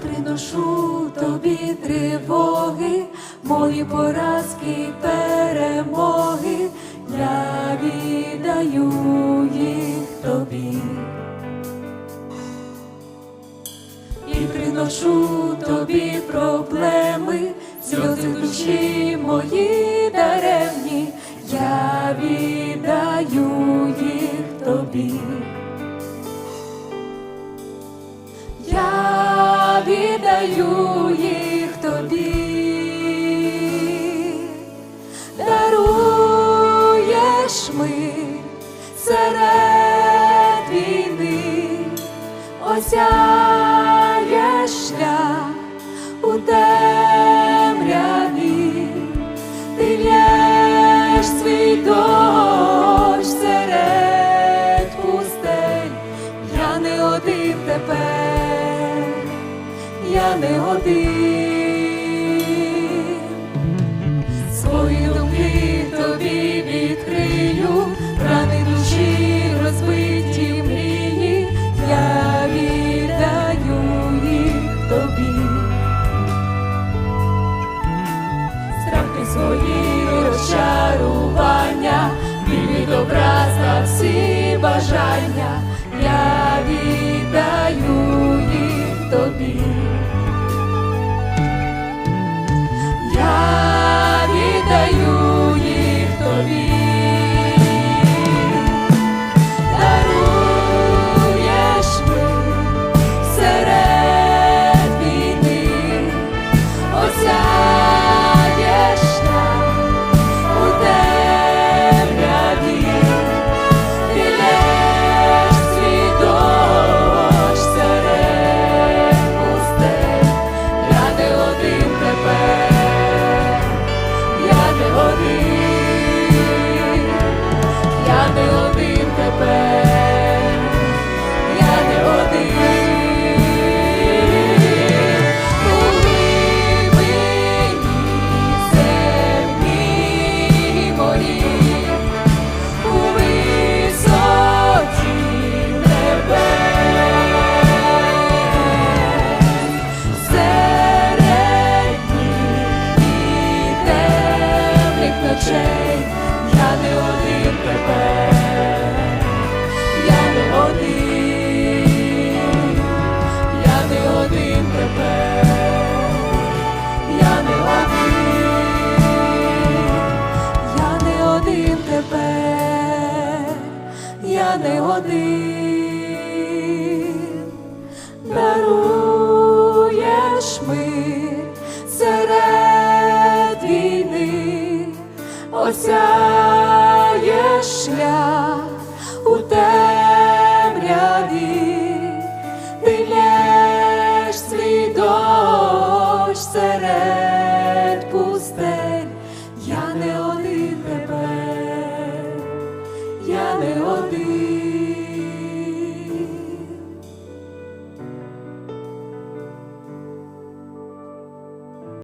приношу тобі тривоги, мої поразки перемоги, я віддаю їх тобі. І приношу тобі проблеми, сльози душі мої віддаю їх тобі, даруєш мир серед війни, осяєш шлях у темряві, ти лєш свій дощ серед пустель, я не один тепер, я не один. Свої думки тобі відкрию, рани душі розбиті мрії, я віддаю їх тобі. Страхи свої розчарування, біль від образа всі бажання, я віддаю їх тобі. один даруєш мир серед війни, осяєш шлях у тебе.